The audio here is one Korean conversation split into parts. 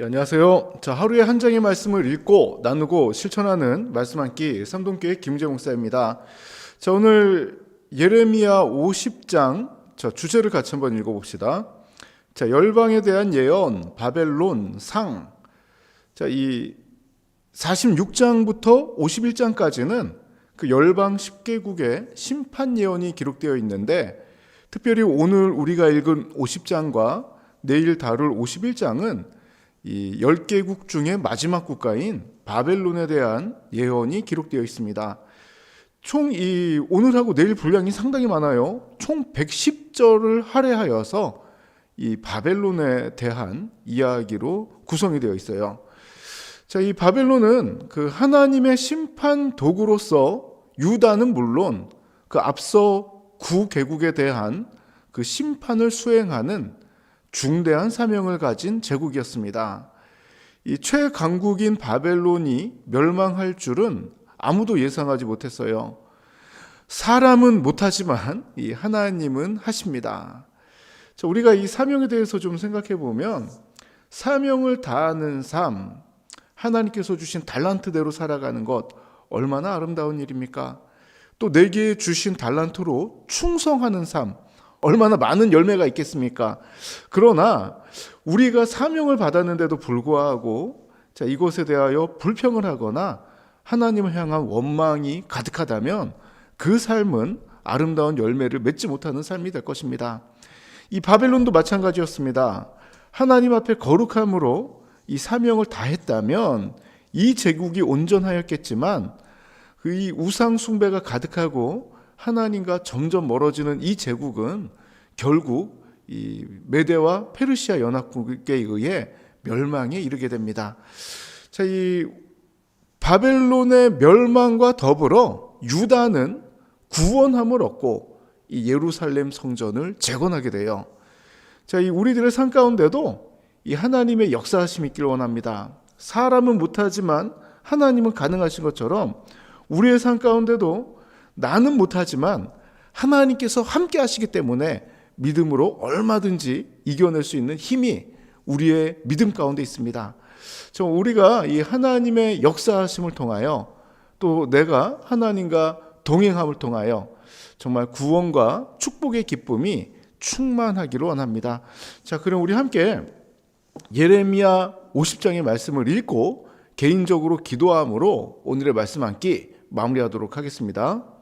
예, 안녕하세요. 자, 하루에 한 장의 말씀을 읽고 나누고 실천하는 말씀 한 끼 삼동교회 김재 목사입니다. 자, 오늘 예레미야 50장 자, 주제를 같이 한번 읽어 봅시다. 자, 열방에 대한 예언, 바벨론, 상. 자, 이 46장부터 51장까지는 그 열방 10개국의 심판 예언이 기록되어 있는데 특별히 오늘 우리가 읽은 50장과 내일 다룰 51장은 이 10개국 중에 마지막 국가인 바벨론에 대한 예언이 기록되어 있습니다. 총 이 오늘하고 내일 분량이 상당히 많아요. 총 110절을 할애하여서 이 바벨론에 대한 이야기로 구성이 되어 있어요. 자, 이 바벨론은 그 하나님의 심판 도구로서 유다는 물론 그 앞서 구 개국에 대한 그 심판을 수행하는 중대한 사명을 가진 제국이었습니다. 이 최강국인 바벨론이 멸망할 줄은 아무도 예상하지 못했어요. 사람은 못하지만 이 하나님은 하십니다. 자, 우리가 이 사명에 대해서 좀 생각해 보면 사명을 다하는 삶, 하나님께서 주신 달란트대로 살아가는 것 얼마나 아름다운 일입니까? 또 내게 주신 달란트로 충성하는 삶, 얼마나 많은 열매가 있겠습니까? 그러나 우리가 사명을 받았는데도 불구하고 자, 이것에 대하여 불평을 하거나 하나님을 향한 원망이 가득하다면 그 삶은 아름다운 열매를 맺지 못하는 삶이 될 것입니다. 이 바벨론도 마찬가지였습니다. 하나님 앞에 거룩함으로 이 사명을 다했다면 이 제국이 온전하였겠지만 그이 우상 숭배가 가득하고 하나님과 점점 멀어지는 이 제국은 결국 이 메데와 페르시아 연합국에 의해 멸망에 이르게 됩니다. 자, 이 바벨론의 멸망과 더불어 유다는 구원함을 얻고 이 예루살렘 성전을 재건하게 돼요. 자, 이 우리들의 삶 가운데도 이 하나님의 역사하심이 있길 원합니다. 사람은 못하지만 하나님은 가능하신 것처럼 우리의 삶 가운데도 나는 못하지만 하나님께서 함께 하시기 때문에 믿음으로 얼마든지 이겨낼 수 있는 힘이 우리의 믿음 가운데 있습니다. 저 우리가 이 하나님의 역사하심을 통하여 또 내가 하나님과 동행함을 통하여 정말 구원과 축복의 기쁨이 충만하기를 원합니다. 자, 그럼 우리 함께 예레미야 50장의 말씀을 읽고 개인적으로 기도함으로 오늘의 말씀 한 끼 마무리하도록 하겠습니다.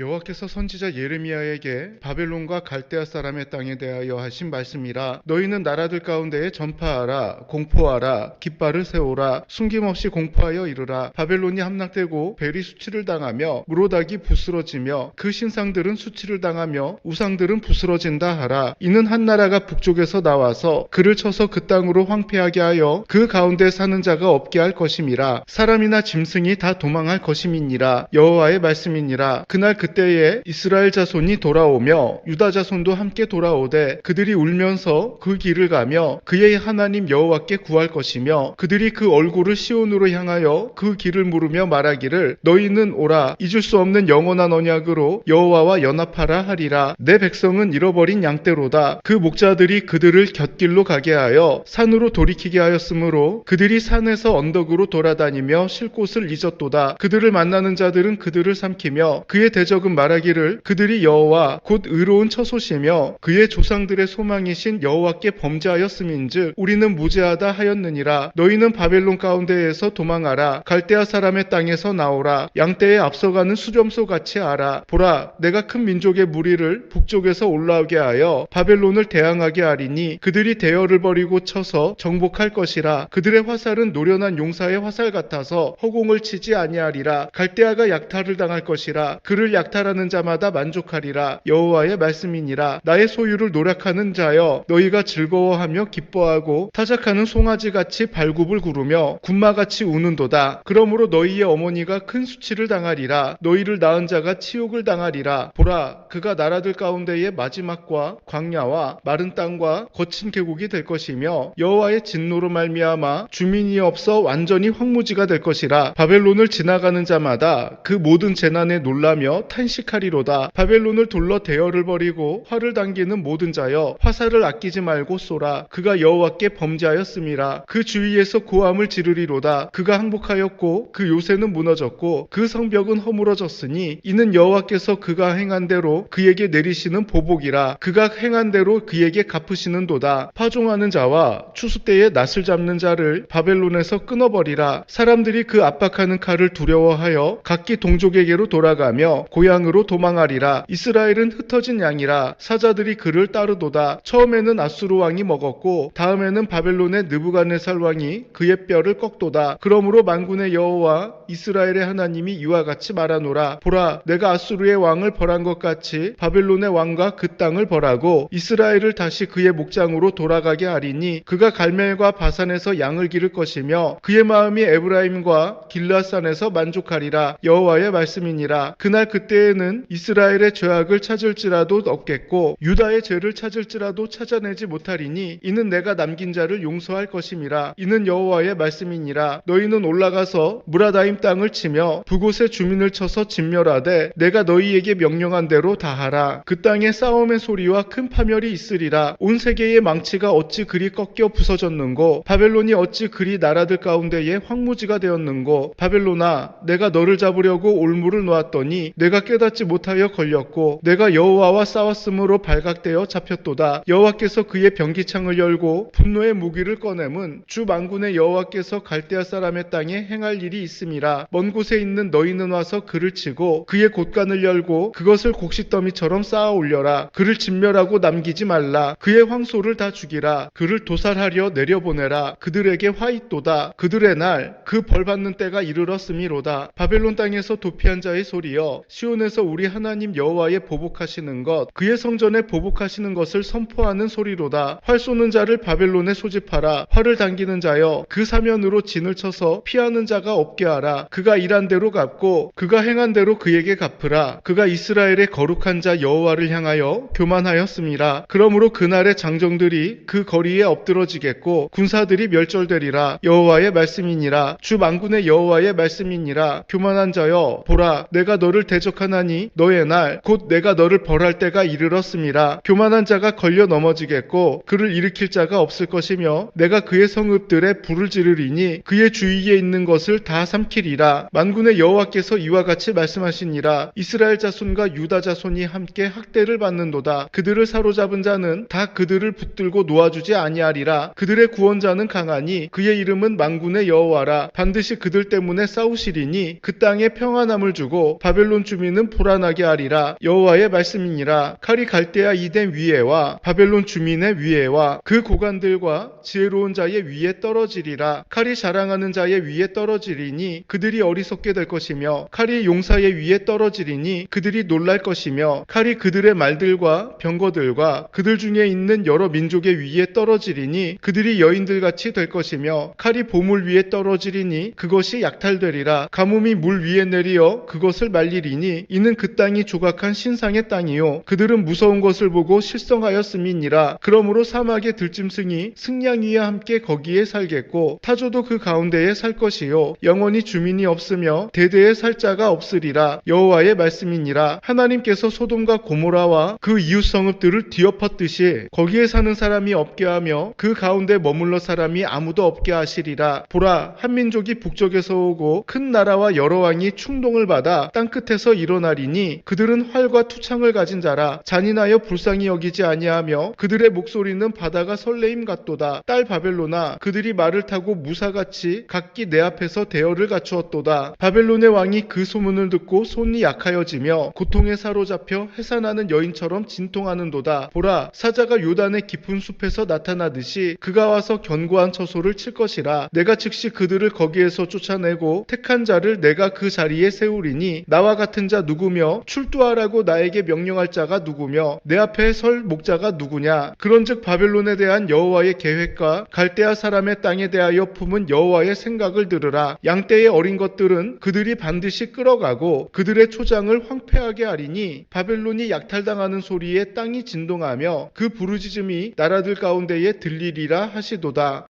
여호와께서 선지자 예레미야에게 바벨론과 갈대아 사람의 땅에 대하여 하신 말씀이라 너희는 나라들 가운데에 전파하라 공포하라 깃발을 세우라 숨김없이 공포하여 이르라. 바벨론이 함락되고 벨이 수치를 당하며 무로닥이 부스러지며 그 신상들은 수치를 당하며 우상들은 부스러진다 하라. 이는 한 나라가 북쪽에서 나와서 그를 쳐서 그 땅으로 황폐하게 하여 그 가운데 사는 자가 없게 할 것임이라. 사람이나 짐승이 다 도망할 것임이니라. 여호와의 말씀이니라. 그날 그 때에 이스라엘 자손이 돌아오며 유다 자손도 함께 돌아오되 그들이 울면서 그 길을 가며 그의 하나님 여호와께 구할 것이며 그들이 그 얼굴을 시온으로 향하여 그 길을 물으며 말하기를 너희는 오라 잊을 수 없는 영원한 언약으로 여호와와 연합하라 하리라. 내 백성은 잃어버린 양떼로다. 그 목자들이 그들을 곁길로 가게 하여 산으로 돌이키게 하였으므로 그들이 산에서 언덕으로 돌아다니며 쉴 곳을 잊었도다. 그들을 만나는 자들은 그들을 삼키며 그의 대적 은 말하기를 그들이 여호와 곧 의로운 처소시며 그의 조상들의 소망이신 여호와께 범죄하였음인즉 우리는 무죄하다 하였느니라. 너희는 바벨론 가운데에서 도망하라. 갈대아 사람의 땅에서 나오라. 양떼에 앞서가는 수점소 같이 하라. 보라 내가 큰 민족의 무리를 북쪽에서 올라오게 하여 바벨론을 대항하게 하리니 그들이 대열을 버리고 쳐서 정복할 것이라. 그들의 화살은 노련한 용사의 화살 같아서 허공을 치지 아니하리라. 갈대아가 약탈을 당할 것이라. 그를 약탈하는 자마다 만족하리라. 여호와의 말씀이니라. 나의 소유를 노력하는 자여 너희가 즐거워하며 기뻐하고 타작하는 송아지 같이 발굽을 구르며 군마같이 우는도다. 그러므로 너희의 어머니가 큰 수치를 당하리라. 너희를 낳은 자가 치욕을 당하리라. 보라 그가 나라들 가운데의 마지막과 광야와 마른 땅과 거친 계곡이 될 것이며 여호와의 진노로 말미암아 주민이 없어 완전히 황무지가 될 것이라. 바벨론을 지나가는 자마다 그 모든 재난에 놀라며 탄식하리로다. 바벨론을 둘러 대열을 벌이고 활을 당기는 모든 자여 화살을 아끼지 말고 쏘라. 그가 여호와께 범죄하였음이라. 그 주위에서 고함을 지르리로다. 그가 항복하였고 그 요새는 무너졌고 그 성벽은 허물어졌으니 이는 여호와께서 그가 행한 대로 그에게 내리시는 보복이라. 그가 행한 대로 그에게 갚으시는도다. 파종하는 자와 추수 때에 낫을 잡는 자를 바벨론에서 끊어버리라. 사람들이 그 압박하는 칼을 두려워하여 각기 동족에게로 돌아가며 고 향으로 도망하리라. 이스라엘은 흩어진 양이라 사자들이 그를 따르도다. 처음에는 아수르 왕이 먹었고 다음에는 바벨론의 느부갓네살 왕이 그의 뼈를 꺾도다. 그러므로 만군의 여호와 이스라엘의 하나님이 이와 같이 말하노라. 보라, 내가 아수르의 왕을 벌한 것 같이 바벨론의 왕과 그 땅을 벌하고 이스라엘을 다시 그의 목장으로 돌아가게 하리니 그가 갈멜과 바산에서 양을 기를 것이며 그의 마음이 에브라임과 길라산에서 만족하리라. 여호와의 말씀이니라. 그날 그때 에는 이스라엘의 죄악을 찾을지라도 없겠고 유다의 죄를 찾을지라도 찾아내지 못하리니 이는 내가 남긴 자를 용서할 것임이라. 이는 여호와의 말씀이니라. 너희는 올라가서 무라다임 땅을 치며 그곳의 주민을 쳐서 진멸하되 내가 너희에게 명령한 대로 다 하라. 그 땅에 싸움의 소리와 큰 파멸이 있으리라. 온 세계의 망치가 어찌 그리 꺾여 부서졌는고 바벨론이 어찌 그리 나라들 가운데에 황무지가 되었는고 바벨론아 내가 너를 잡으려고 올무를 놓았더니 내가 깨닫지 못하여 걸렸고 내가 여호와와 싸웠으므로 발각되어 잡혔도다. 여호와께서 그의 병기창을 열고 분노의 무기를 꺼내문 주 만군의 여호와께서 갈대아 사람의 땅에 행할 일이 있음이라. 먼 곳에 있는 너희는 와서 그를 치고 그의 곳간을 열고 그것을 곡식더미처럼 쌓아 올려라. 그를 진멸하고 남기지 말라. 그의 황소를 다 죽이라. 그를 도살하려 내려보내라. 그들에게 화있도다. 그들의 날 그 벌 받는 때가 이르렀음이로다. 바벨론 땅에서 도피한 자의 소리여 시온 에서 우리 하나님 여호와의 보복하시는 것 그의 성전에 보복하시는 것을 선포하는 소리로다. 활 쏘는 자를 바벨론에 소집하라. 활을 당기는 자여 그 사면으로 진을 쳐서 피하는 자가 없게 하라. 그가 일한 대로 갚고 그가 행한 대로 그에게 갚으라. 그가 이스라엘의 거룩한 자 여호와를 향하여 교만하였음이라. 그러므로 그날의 장정들이 그 거리에 엎드러지겠고 군사들이 멸절되리라. 여호와의 말씀이니라. 주 만군의 여호와의 말씀이니라. 교만한 자여 보라 내가 너를 대적 하나니 너의 날 곧 내가 너를 벌할 때가 이르렀음이라. 교만한 자가 걸려 넘어지겠고 그를 일으킬 자가 없을 것이며 내가 그의 성읍들에 불을 지르리니 그의 주위에 있는 것을 다 삼키리라. 만군의 여호와께서 이와 같이 말씀하시니라. 이스라엘 자손과 유다 자손이 함께 학대를 받는도다. 그들을 사로잡은 자는 다 그들을 붙들고 놓아주지 아니하리라. 그들의 구원자는 강하니 그의 이름은 만군의 여호와라. 반드시 그들 때문에 싸우시리니 그 땅에 평안함을 주고 바벨론 주민 은 불안하게 하리라. 여호와의 말씀이니라. 칼이 갈대아 이덴 위에와 바벨론 주민의 위에와 그 고관들과 지혜로운 자의 위에 떨어지리라. 칼이 자랑하는 자의 위에 떨어지리니 그들이 어리석게 될 것이며 칼이 용사의 위에 떨어지리니 그들이 놀랄 것이며 칼이 그들의 말들과 병거들과 그들 중에 있는 여러 민족의 위에 떨어지리니 그들이 여인들 같이 될 것이며 칼이 보물 위에 떨어지리니 그것이 약탈되리라. 가뭄이 물 위에 내리어 그것을 말리리니 이는 그 땅이 조각한 신상의 땅이요 그들은 무서운 것을 보고 실성하였음이니라. 그러므로 사막의 들짐승이 승양 위에 함께 거기에 살겠고 타조도 그 가운데에 살 것이요 영원히 주민이 없으며 대대에 살 자가 없으리라. 여호와의 말씀이니라. 하나님께서 소돔과 고모라와 그 이웃 성읍들을 뒤엎었듯이 거기에 사는 사람이 없게 하며 그 가운데 머물러 사람이 아무도 없게 하시리라. 보라 한 민족이 북쪽에서 오고 큰 나라와 여러 왕이 충동을 받아 땅 끝에서 일어나리니 그들은 활과 투창을 가진 자라 잔인하여 불쌍히 여기지 아니하며 그들의 목소리는 바다가 설레임 같도다. 딸 바벨로나 그들이 말을 타고 무사같이 각기 내 앞에서 대열을 갖추었도다. 바벨론의 왕이 그 소문을 듣고 손이 약하여지며 고통에 사로잡혀 해산하는 여인처럼 진통하는도다. 보라 사자가 요단의 깊은 숲에서 나타나듯이 그가 와서 견고한 처소를 칠 것이라. 내가 즉시 그들을 거기에서 쫓아내고 택한 자를 내가 그 자리에 세우리니 나와 같은 자 누구며 출두하라고 나에게 명령할 자가 누구며 내 앞에 설 목자가 누구냐? 그런즉 바벨론에 대한 여호와의 계획과 갈대아 사람의 땅에 대하여 품은 여호와의 생각을 들으라. 양떼의 어린 것들은 그들이 반드시 끌어가고 그들의 초장을 황폐하게 하리니 바벨론이 약탈당하는 소리에 땅이 진동하며 그 부르짖음이 나라들 가운데에 들리리라 하시도다